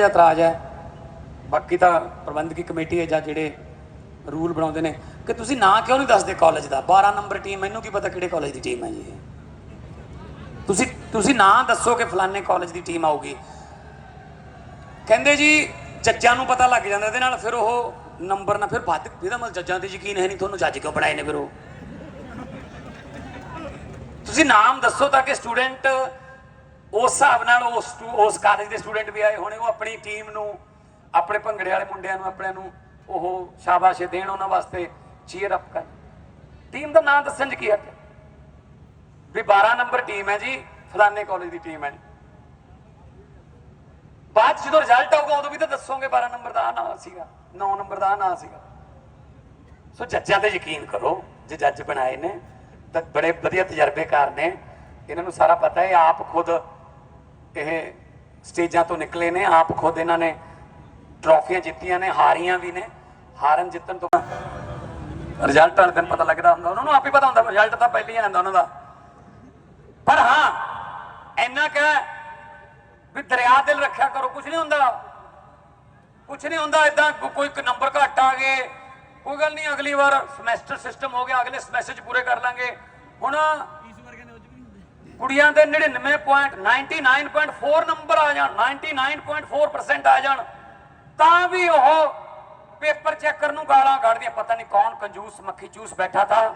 ਜਿਹਾ ਇਤਰਾਜ਼ ਹੈ। ਬਾਕੀ ਤਾਂ ਪ੍ਰਬੰਧਕੀ ਕਮੇਟੀ ਹੈ ਜਾਂ ਜਿਹੜੇ ਰੂਲ ਬਣਾਉਂਦੇ ਨੇ, ਕਿ ਤੁਸੀਂ ਨਾਂ ਕਿਉਂ ਨਹੀਂ ਦੱਸਦੇ ਕਾਲਜ ਦਾ? 12 ਨੰਬਰ ਟੀਮ ਮੈਨੂੰ ਕੀ ਪਤਾ ਕਿਹੜੇ ਕਾਲਜ ਦੀ ਟੀਮ ਹੈ ਜੀ ਤੁਸੀਂ ਤੁਸੀਂ ਨਾਂ ਦੱਸੋ ਕਿ ਫਲਾਣੇ ਕਾਲਜ ਦੀ ਟੀਮ ਆਊਗੀ। ਕਹਿੰਦੇ ਜੀ, ਜੱਜਾਂ ਨੂੰ ਪਤਾ ਲੱਗ ਜਾਂਦਾ ਇਹਦੇ ਨਾਲ, ਫਿਰ ਉਹ ਨੰਬਰ ਨਾ, ਫਿਰ ਵੱਧ, ਇਹਦਾ ਮਤਲਬ ਜੱਜਾਂ ਤੇ ਯਕੀਨ ਹੈ ਨਹੀਂ, ਤੁਹਾਨੂੰ ਜੱਜ ਕਿਉਂ ਬਣਾਏ ਨੇ ਫਿਰ ਉਹ? ਤੁਸੀਂ ਨਾਮ ਦੱਸੋ ਤਾਂ ਕਿ ਸਟੂਡੈਂਟ ਉਸ ਹਿਸਾਬ ਨਾਲ ਉਸ ਉਸ ਕਾਲਜ ਦੇ ਸਟੂਡੈਂਟ ਵੀ ਆਏ ਹੋਣੇ, ਉਹ ਆਪਣੀ ਟੀਮ ਨੂੰ, ਆਪਣੇ ਭੰਗੜੇ ਵਾਲੇ ਮੁੰਡਿਆਂ ਨੂੰ ਆਪਣੇ ਨੂੰ ਉਹ ਸ਼ਾਬਾਸ਼ ਦੇਣ ਉਹਨਾਂ ਵਾਸਤੇ ਚੀਅਰ ਅਪ ਕਰਨ। ਟੀਮ ਦਾ ਨਾਮ ਦੱਸਣ ਚ ਕੀ ਹੱਕ ਵੀ 12 ਨੰਬਰ ਟੀਮ ਹੈ ਜੀ, ਫਲਾਣੇ ਕਾਲਜ ਦੀ ਟੀਮ ਹੈ ਬਾਅਦ 'ਚ ਜਦੋਂ ਰਿਜ਼ਲਟ ਆਊਗਾ, ਉਦੋਂ ਵੀ ਤਾਂ ਦੱਸੋਗੇ 12 ਨੰਬਰ ਦਾ ਨਾਂ ਸੀਗਾ 9 ਨੰਬਰ ਦਾ ਨਾਂ ਸੀਗਾ। ਸੋ ਜੱਜਾਂ ਤੇ ਯਕੀਨ ਕਰੋ, ਜੇ ਜੱਜ ਬਣਾਏ ਨੇ, ਤਾਂ ਬੜੇ ਵਧੀਆ ਤਜਰਬੇਕਾਰ ਨੇ। ਇਹਨਾਂ ਨੂੰ ਸਾਰਾ ਪਤਾ ਹੈ, ਆਪ ਖੁਦ ਇਹ ਸਟੇਜਾਂ ਤੋਂ ਨਿਕਲੇ ਨੇ, ਆਪ ਖੁਦ ਇਹਨਾਂ ਨੇ ਟਰੋਫੀਆਂ ਜਿੱਤੀਆਂ ਨੇ, ਹਾਰੀਆਂ ਵੀ ਨੇ। ਹਾਰਨ ਜਿੱਤਣ ਤੋਂ ਰਿਜ਼ਲਟ ਵਾਲੇ ਦਿਨ ਪਤਾ ਲੱਗਦਾ ਹੁੰਦਾ, ਉਹਨਾਂ ਨੂੰ ਆਪ ਹੀ ਪਤਾ ਹੁੰਦਾ ਰਿਜ਼ਲਟ ਤਾਂ ਪਹਿਲਾਂ ਹੀ ਆਉਂਦਾ ਉਹਨਾਂ ਦਾ। ਪਰ ਹਾਂ, ਇੰਨਾ ਕਹਿ ਵੀ ਦਰਿਆ ਦਿਲ ਰੱਖਿਆ ਕਰੋ ਕੁਝ ਨਹੀਂ ਹੁੰਦਾ। ਕੁਝ ਨਹੀਂ ਹੁੰਦਾ ਇਦਾਂ ਕੋਈ ਨੰਬਰ ਘੱਟ ਆ ਗਏ, ਕੋਈ ਗੱਲ ਨਹੀਂ, ਅਗਲੀ ਵਾਰ ਸਮੈਸਟਰ ਸਿਸਟਮ ਹੋ ਗਿਆ, ਅਗਲੇ ਸਮੈਸਟਰ ਚ ਪੂਰੇ ਕਰ ਲਾਂਗੇ। ਹੁਣ ਕੁੜੀਆਂ ਦੇ 99.99.4 ਨੰਬਰ ਆ ਜਾਣ 99.4% ਆ ਜਾਣ, ਤਾਂ ਵੀ ਉਹ ਪੇਪਰ ਚੈੱਕਰ ਨੂੰ ਗਾਲਾਂ ਕੱਢਦੀਆਂ। ਪਤਾ ਨਹੀਂ ਕੌਣ ਕੰਜੂਸ, ਮੱਖੀ ਚੂਸ ਬੈਠਾ ਥਾ